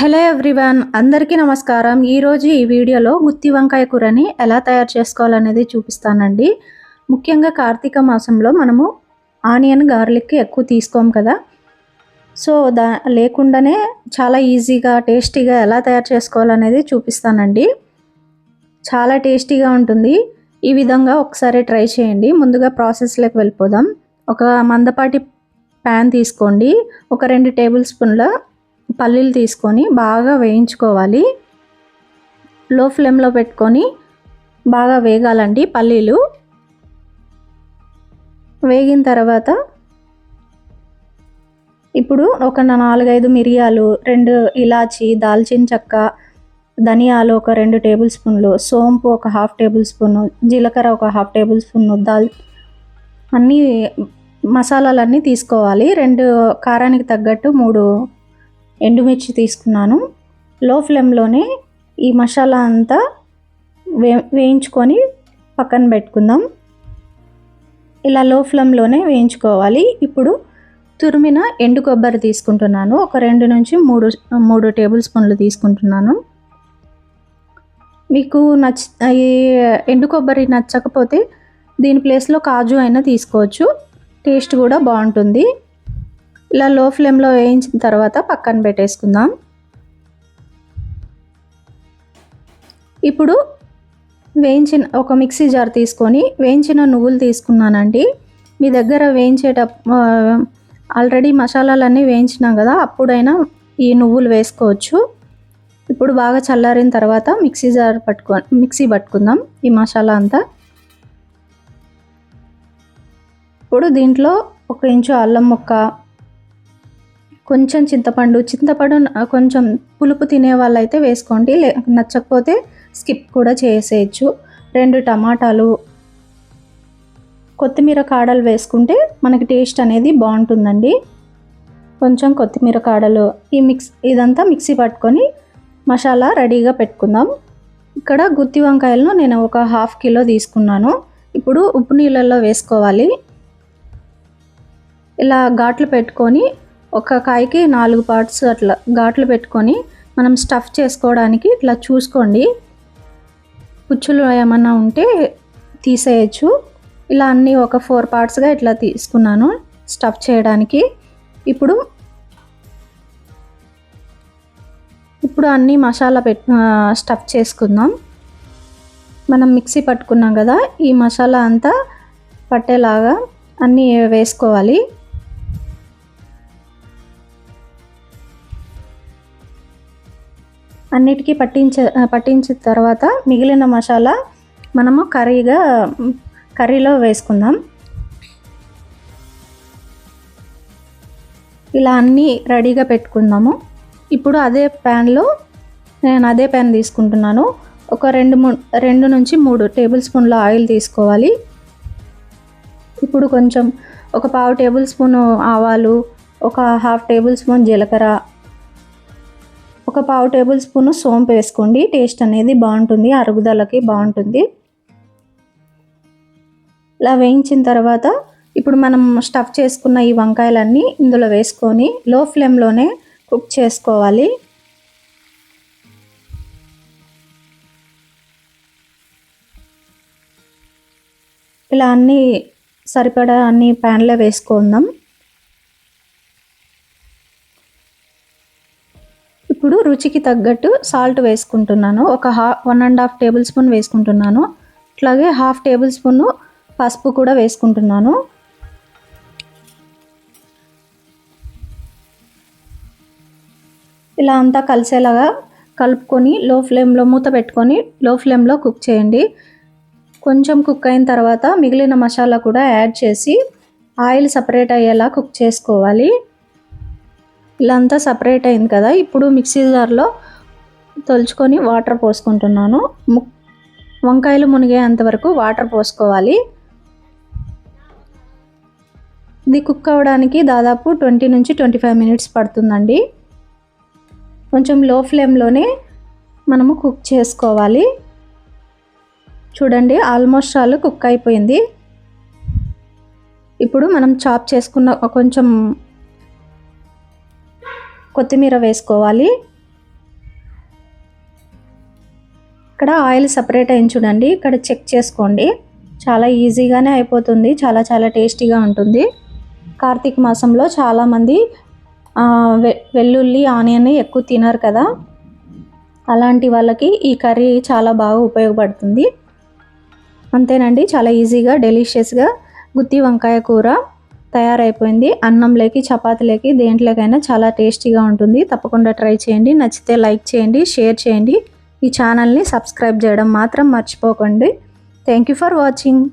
Hello everyone అందరికీ నమస్కారం. ఈరోజు ఈ వీడియోలో గుత్తి వంకాయ కూరని ఎలా తయారు చేసుకోవాలనేది చూపిస్తానండి. ముఖ్యంగా కార్తీక మాసంలో మనము ఆనియన్ గార్లిక్ ఎక్కువ తీసుకోం కదా. సో దా లేకుండానే చాలా ఈజీగా టేస్టీగా ఎలా తయారు చేసుకోవాలనేది చూపిస్తానండి. చాలా టేస్టీగా ఉంటుంది. ఈ విధంగా ఒకసారి ట్రై చేయండి. ముందుగా ప్రాసెస్లోకి వెళ్ళిపోదాం. ఒక మందపాటి ప్యాన్ తీసుకోండి. ఒక రెండు టేబుల్ స్పూన్ల పల్లీలు తీసుకొని బాగా వేయించుకోవాలి. లో ఫ్లేమ్లో పెట్టుకొని బాగా వేగాలండి పల్లీలు. వేగిన తర్వాత ఇప్పుడు ఒక నాలుగైదు మిరియాలు రెండు ఇలాచి దాల్చిన చెక్క ధనియాలు ఒక రెండు టేబుల్ స్పూన్లు సోంపు ఒక హాఫ్ టేబుల్ స్పూను జీలకర్ర ఒక హాఫ్ టేబుల్ స్పూను దాల్ అన్నీ మసాలాలన్నీ తీసుకోవాలి. రెండు కారానికి తగ్గట్టు మూడు ఎండుమిర్చి తీసుకున్నాను. లో ఫ్లేమ్లోనే ఈ మసాలా అంతా వే వేయించుకొని పక్కన పెట్టుకుందాం. ఇలా లో ఫ్లేమ్లోనే వేయించుకోవాలి. ఇప్పుడు తురిమిన ఎండు కొబ్బరి తీసుకుంటున్నాను. ఒక రెండు నుంచి మూడు మూడు టేబుల్ స్పూన్లు తీసుకుంటున్నాను. మీకు నచ్చ ఈ ఎండు కొబ్బరి నచ్చకపోతే దీని ప్లేస్లో కాజు అయినా తీసుకోవచ్చు. టేస్ట్ కూడా బాగుంటుంది. ఇలా లో ఫ్లేమ్లో వేయించిన తర్వాత పక్కన పెట్టేసుకుందాం. ఇప్పుడు వేయించిన ఒక మిక్సీ జార్ తీసుకొని వేయించిన నువ్వులు తీసుకున్నానండి. మీ దగ్గర వేయించేట ఆల్రెడీ మసాలాలన్నీ వేయించినాం కదా అప్పుడైనా ఈ నువ్వులు వేసుకోవచ్చు. ఇప్పుడు బాగా చల్లారిన తర్వాత మిక్సీ జార్ పట్టుకో మిక్సీ పట్టుకుందాం ఈ మసాలా అంతా. ఇప్పుడు దీంట్లో ఒక ఇంచు అల్లం ముక్క కొంచెం చింతపండు చింతపండు కొంచెం పులుపు తినే వాళ్ళైతే వేసుకోండి. లే నచ్చకపోతే స్కిప్ కూడా చేసేయచ్చు. రెండు టమాటాలు కొత్తిమీర కాడలు వేసుకుంటే మనకి టేస్ట్ అనేది బాగుంటుందండి. కొంచెం కొత్తిమీర కాడలు ఈ మిక్స్ ఇదంతా మిక్సీ పట్టుకొని మసాలా రెడీగా పెట్టుకుందాం. ఇక్కడ గుత్తి వంకాయలను నేను ఒక హాఫ్ కిలో తీసుకున్నాను. ఇప్పుడు ఉప్పు నీళ్ళల్లో వేసుకోవాలి. ఇలా ఘాట్లు పెట్టుకొని ఒక కాయకి నాలుగు పార్ట్స్ అట్లా ఘాట్లు పెట్టుకొని మనం స్టఫ్ చేసుకోవడానికి ఇట్లా చూసుకోండి. పుచ్చులు ఏమన్నా ఉంటే తీసేయచ్చు. ఇలా అన్నీ ఒక ఫోర్ పార్ట్స్గా ఇట్లా తీసుకున్నాను స్టఫ్ చేయడానికి. ఇప్పుడు ఇప్పుడు అన్నీ మసాలా పెట్ స్టఫ్ చేసుకుందాం. మనం మిక్సీ పట్టుకున్నాం కదా ఈ మసాలా అంతా పట్టేలాగా అన్నీ వేసుకోవాలి. అన్నిటికీ పట్టించ పట్టించిన తర్వాత మిగిలిన మసాలా మనము కర్రీగా కర్రీలో వేసుకుందాం. ఇలా అన్నీ రెడీగా పెట్టుకుందాము. ఇప్పుడు అదే ప్యాన్లో నేను అదే ప్యాన్ తీసుకుంటున్నాను. ఒక రెండు రెండు నుంచి మూడు టేబుల్ స్పూన్ల ఆయిల్ తీసుకోవాలి. ఇప్పుడు కొంచెం ఒక పావు టేబుల్ స్పూన్ ఆవాలు ఒక హాఫ్ టేబుల్ స్పూన్ జీలకర్ర ఒక పావు టేబుల్ స్పూన్ సోంపు వేసుకోండి. టేస్ట్ అనేది బాగుంటుంది. అరుగుదలకి బాగుంటుంది. ఇలా వేయించిన తర్వాత ఇప్పుడు మనం స్టఫ్ చేసుకున్న ఈ వంకాయలన్నీ ఇందులో వేసుకొని లో ఫ్లేమ్లోనే కుక్ చేసుకోవాలి. ఇలా అన్నీ సరిపడా అన్ని ప్యాన్లో వేసుకుందాం. ఇప్పుడు రుచికి తగ్గట్టు సాల్ట్ వేసుకుంటున్నాను. ఒక హా one and half tablespoon వేసుకుంటున్నాను. అట్లాగే హాఫ్ టేబుల్ స్పూన్ పసుపు కూడా వేసుకుంటున్నాను. ఇలా అంతా కలిసేలాగా కలుపుకొని లో ఫ్లేమ్లో మూత పెట్టుకొని లో ఫ్లేమ్లో కుక్ చేయండి. కొంచెం కుక్ అయిన తర్వాత మిగిలిన మసాలా కూడా యాడ్ చేసి ఆయిల్ సపరేట్ అయ్యేలా కుక్ చేసుకోవాలి. ఇలా అంతా సపరేట్ అయింది కదా. ఇప్పుడు మిక్సీ జార్లో తొలుచుకొని వాటర్ పోసుకుంటున్నాను. వంకాయలు మునిగేంత వరకు వాటర్ పోసుకోవాలి. ఇది కుక్ అవ్వడానికి దాదాపు ట్వంటీ నుంచి ట్వంటీ ఫైవ్ మినిట్స్ పడుతుందండి. కొంచెం లో ఫ్లేమ్లోనే మనము కుక్ చేసుకోవాలి. చూడండి ఆల్మోస్ట్ ఆల్ కుక్ అయిపోయింది. ఇప్పుడు మనం చాప్ చేసుకున్న కొంచెం కొత్తిమీర వేసుకోవాలి. ఇక్కడ ఆయిల్ సపరేట్ అయిన చూడండి. ఇక్కడ చెక్ చేసుకోండి. చాలా ఈజీగానే అయిపోతుంది. చాలా చాలా టేస్టీగా ఉంటుంది. కార్తీక మాసంలో చాలామంది వెల్లుల్లి ఆనియన్ ఎక్కువ తినరు కదా. అలాంటి వాళ్ళకి ఈ కర్రీ చాలా బాగా ఉపయోగపడుతుంది. అంతేనండి. చాలా ఈజీగా డెలిషియస్గా గుత్తి వంకాయ కూర. తయారైపోయింది. అన్నంలోకి చపాతీలోకి దేంట్లోకైనా చాలా టేస్టీగా ఉంటుంది. తప్పకుండా ట్రై చేయండి. నచ్చితే లైక్ చేయండి షేర్ చేయండి. ఈ ఛానల్ని సబ్స్క్రైబ్ చేయడం మాత్రం మర్చిపోకండి. Thank you for watching.